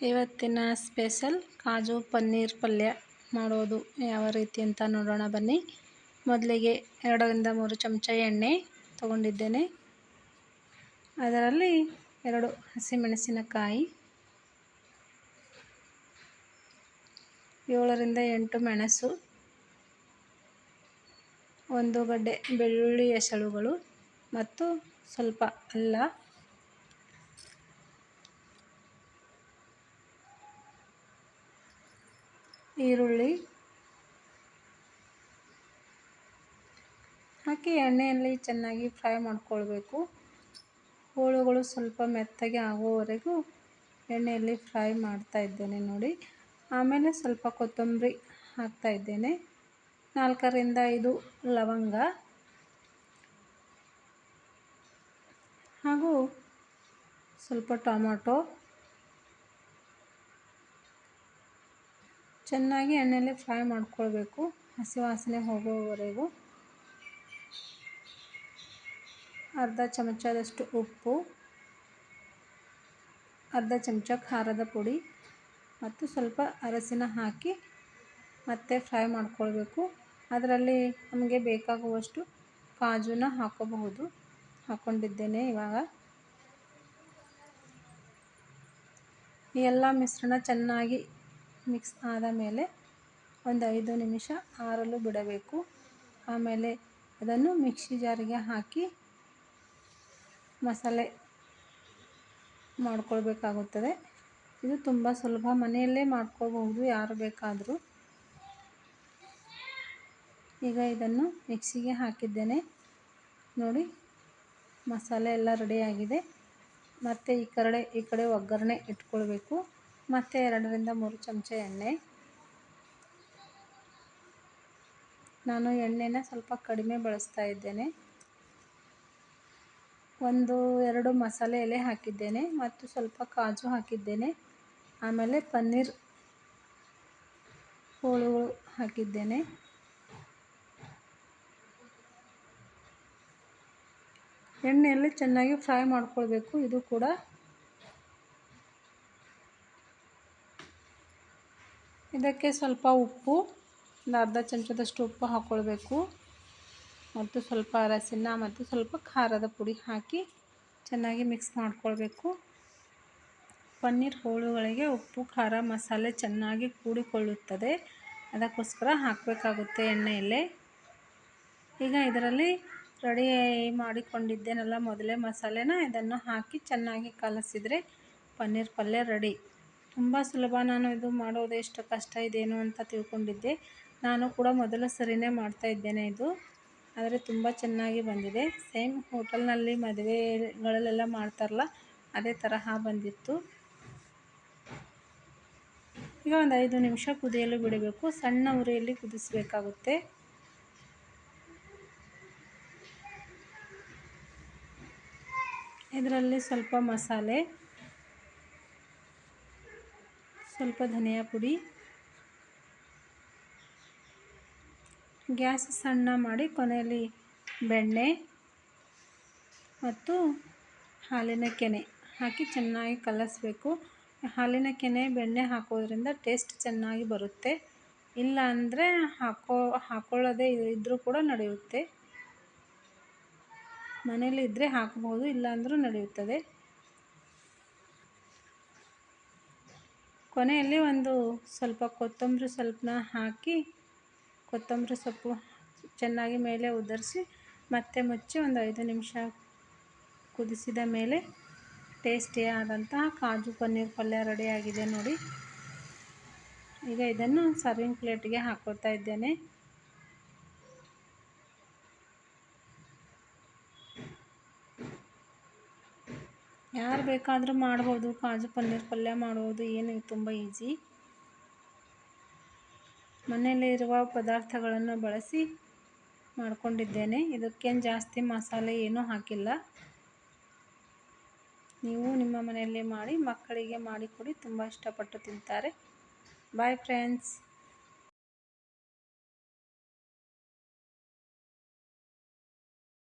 ಇವತ್ತಿನ ಸ್ಪೆಷಲ್ ಕಾಜು ಪನ್ನೀರ್ ಪಲ್ಯ ಮಾಡೋದು. ಯಾವ ರೀತಿ ಅಂತ ನೋಡೋಣ ಬನ್ನಿ. ಮೊದಲಿಗೆ ಎರಡರಿಂದ ಮೂರು ಚಮಚ ಎಣ್ಣೆ ತಗೊಂಡಿದ್ದೇನೆ. ಅದರಲ್ಲಿ ಎರಡು ಹಸಿಮೆಣಸಿನಕಾಯಿ, ಏಳರಿಂದ ಎಂಟು ಮೆಣಸು, ಒಂದು ಗಡ್ಡೆ ಬೆಳ್ಳುಳ್ಳಿ ಎಸಳುಗಳು ಮತ್ತು ಸ್ವಲ್ಪ ಅಲ್ಲ ಈರುಳ್ಳಿ. ಹಾಕಿ ಎಣ್ಣೆಯಲ್ಲಿ ಚೆನ್ನಾಗಿ ಫ್ರೈ ಮಾಡ್ಕೊಳ್ಬೇಕು. ಹೋಳುಗಳು ಸ್ವಲ್ಪ ಮೆತ್ತಗೆ ಆಗೋವರೆಗೂ ಎಣ್ಣೆಯಲ್ಲಿ ಫ್ರೈ ಮಾಡ್ತಾ ಇದ್ದೇನೆ ನೋಡಿ. ಆಮೇಲೆ ಸ್ವಲ್ಪ ಕೊತ್ತಂಬರಿ ಹಾಕ್ತಾ ಇದ್ದೇನೆ. ನಾಲ್ಕರಿಂದ ಐದು ಲವಂಗ. ಹಾಗೂ ಸ್ವಲ್ಪ ಟೊಮೊಟೊ. ಚೆನ್ನಾಗಿ ಎಣ್ಣೆಯಲ್ಲಿ ಫ್ರೈ ಮಾಡ್ಕೊಳ್ಬೇಕು. ಹಸಿ ವಾಸನೆ ಹೋಗೋವರೆಗೂ. ಅರ್ಧ ಚಮಚದಷ್ಟು ಉಪ್ಪು. ಅರ್ಧ ಚಮಚ ಖಾರದ ಪುಡಿ. ಮತ್ತು ಸ್ವಲ್ಪ ಅರಸಿನ ಹಾಕಿ ಮತ್ತೆ ಫ್ರೈ ಮಾಡ್ಕೊಳ್ಬೇಕು. ಅದರಲ್ಲಿ ನಮಗೆ ಬೇಕಾಗುವಷ್ಟು ಕಾಜುನ ಹಾಕೋಬಹುದು. ಹಾಕ್ಕೊಂಡಿದ್ದೇನೆ ಇವಾಗ. ಈ ಎಲ್ಲ ಮಿಶ್ರಣ ಚೆನ್ನಾಗಿ ಮಿಕ್ಸ್ ಆದ ಮೇಲೆ ಒಂದು ಐದು ನಿಮಿಷ ಆರಲು ಬಿಡಬೇಕು. ಆಮೇಲೆ ಅದನ್ನು ಮಿಕ್ಸಿ ಜಾರಿಗೆ ಹಾಕಿ ಮಸಾಲೆ ಮಾಡ್ಕೊಳ್ಬೇಕಾಗುತ್ತದೆ. ಇದು ತುಂಬ ಸುಲಭ. ಮನೆಯಲ್ಲೇ ಮಾಡ್ಕೋಬಹುದು ಯಾರು ಬೇಕಾದರೂ. ಈಗ ಇದನ್ನು ಮಿಕ್ಸಿಗೆ ಹಾಕಿದ್ದೇನೆ. ನೋಡಿ, ಮಸಾಲೆ ಎಲ್ಲ ರೆಡಿಯಾಗಿದೆ ಮತ್ತು ಈ ಕಡೆ ಈ ಕಡೆ ಒಗ್ಗರಣೆ ಇಟ್ಕೊಳ್ಬೇಕು. ಮತ್ತು ಎರಡರಿಂದ ಮೂರು ಚಮಚ ಎಣ್ಣೆ. ನಾನು ಎಣ್ಣೆನ ಸ್ವಲ್ಪ ಕಡಿಮೆ ಬಳಸ್ತಾ ಇದ್ದೇನೆ. ಒಂದು ಎರಡು ಮಸಾಲೆ ಎಲೆ ಹಾಕಿದ್ದೇನೆ ಮತ್ತು ಸ್ವಲ್ಪ ಕಾಜು ಹಾಕಿದ್ದೇನೆ. ಆಮೇಲೆ ಪನ್ನೀರ್ ಹೋಳುಗಳು ಹಾಕಿದ್ದೇನೆ. ಎಣ್ಣೆಯಲ್ಲಿ ಚೆನ್ನಾಗಿ ಫ್ರೈ ಮಾಡ್ಕೊಳ್ಬೇಕು. ಇದು ಕೂಡ ಇದಕ್ಕೆ ಸ್ವಲ್ಪ ಉಪ್ಪು, ಒಂದು ಅರ್ಧ ಚಮಚದಷ್ಟು ಉಪ್ಪು ಹಾಕ್ಕೊಳ್ಬೇಕು ಮತ್ತು ಸ್ವಲ್ಪ ಅರಸಿನ ಮತ್ತು ಸ್ವಲ್ಪ ಖಾರದ ಪುಡಿ ಹಾಕಿ ಚೆನ್ನಾಗಿ ಮಿಕ್ಸ್ ಮಾಡ್ಕೊಳ್ಬೇಕು. ಪನ್ನೀರ್ ಹೋಳುಗಳಿಗೆ ಉಪ್ಪು, ಖಾರ ಮಸಾಲೆ ಚೆನ್ನಾಗಿ ಕೂಡಿಕೊಳ್ಳುತ್ತದೆ. ಅದಕ್ಕೋಸ್ಕರ ಹಾಕಬೇಕಾಗುತ್ತೆ ಎಣ್ಣೆಯಲ್ಲೇ ಈಗ ಇದರಲ್ಲಿ ರೆಡಿ ಮಾಡಿಕೊಂಡಿದ್ದೇನಲ್ಲ ಮೊದಲೇ ಮಸಾಲೆನ, ಇದನ್ನು ಹಾಕಿ ಚೆನ್ನಾಗಿ ಕಲಸಿದರೆ ಪನ್ನೀರ್ ಪಲ್ಯ ರೆಡಿ. ತುಂಬ ಸುಲಭ. ನಾನು ಇದು ಮಾಡೋದು ಎಷ್ಟು ಕಷ್ಟ ಇದೇನು ಅಂತ ತಿಳ್ಕೊಂಡಿದ್ದೆ. ನಾನು ಕೂಡ ಮೊದಲ ಸರಿನೇ ಮಾಡ್ತಾ ಇದ್ದೇನೆ ಇದು. ಆದರೆ ತುಂಬ ಚೆನ್ನಾಗಿ ಬಂದಿದೆ. ಸೇಮ್ ಹೋಟೆಲ್ನಲ್ಲಿ ಮದುವೆಗಳಲ್ಲೆಲ್ಲ ಮಾಡ್ತಾರಲ್ಲ, ಅದೇ ತರಹ ಬಂದಿತ್ತು. ಈಗ ಒಂದು ಐದು ನಿಮಿಷ ಕುದಿಯಲು ಬಿಡಬೇಕು. ಸಣ್ಣ ಉರಿಯಲ್ಲಿ ಕುದಿಸಬೇಕಾಗುತ್ತೆ. ಇದರಲ್ಲಿ ಸ್ವಲ್ಪ ಮಸಾಲೆ. ಸ್ವಲ್ಪ ಧನಿಯಾ ಪುಡಿ. ಗ್ಯಾಸ್ ಸಣ್ಣ ಮಾಡಿ ಕೊನೆಯಲ್ಲಿ ಬೆಣ್ಣೆ ಮತ್ತು ಹಾಲಿನ ಕೆನೆ ಹಾಕಿ ಚೆನ್ನಾಗಿ ಕಲಸಬೇಕು. ಹಾಲಿನ ಕೆನೆ ಬೆಣ್ಣೆ ಹಾಕೋದ್ರಿಂದ ಟೇಸ್ಟ್ ಚೆನ್ನಾಗಿ ಬರುತ್ತೆ. ಇಲ್ಲ ಅಂದರೆ ಹಾಕೋ, ಹಾಕೊಳ್ಳೋದೇ ಇದ್ದರೂ ಕೂಡ ನಡೆಯುತ್ತೆ. ಮನೇಲಿ ಇದ್ದರೆ ಹಾಕ್ಬೋದು ಇಲ್ಲಾಂದರೂ ನಡೆಯುತ್ತದೆ. ಕೊನೆಯಲ್ಲಿ ಒಂದು ಸ್ವಲ್ಪ ಕೊತ್ತಂಬರಿ ಸ್ವಲ್ಪನ ಹಾಕಿ, ಕೊತ್ತಂಬರಿ ಸೊಪ್ಪು ಚೆನ್ನಾಗಿ ಮೇಲೆ ಉದುರಿಸಿ, ಮತ್ತೆ ಮುಚ್ಚಿ ಒಂದು ಐದು ನಿಮಿಷ ಕುದಿಸಿದ ಮೇಲೆ ಟೇಸ್ಟಿಯಾದಂತಹ ಕಾಜು ಪನ್ನೀರ್ ಪಲ್ಯ ರೆಡಿಯಾಗಿದೆ ನೋಡಿ. ಈಗ ಇದನ್ನು ಸರ್ವಿಂಗ್ ಪ್ಲೇಟ್ಗೆ ಹಾಕ್ಕೊಳ್ತಾ ಇದ್ದೇನೆ. ಯಾರು ಬೇಕಾದರೂ ಮಾಡ್ಬೋದು. ಕಾಜು ಪನ್ನೀರ್ ಪಲ್ಯ ಮಾಡುವುದು ಏನು ತುಂಬ ಈಸಿ. ಮನೆಯಲ್ಲಿರುವ ಪದಾರ್ಥಗಳನ್ನು ಬಳಸಿ ಮಾಡಿಕೊಂಡಿದ್ದೇನೆ. ಇದಕ್ಕೇನು ಜಾಸ್ತಿ ಮಸಾಲೆ ಏನೂ ಹಾಕಿಲ್ಲ. ನೀವು ನಿಮ್ಮ ಮನೆಯಲ್ಲಿ ಮಾಡಿ ಮಕ್ಕಳಿಗೆ ಮಾಡಿಕೊಡಿ ತುಂಬ ಇಷ್ಟಪಟ್ಟು ತಿಂತಾರೆ. Bye friends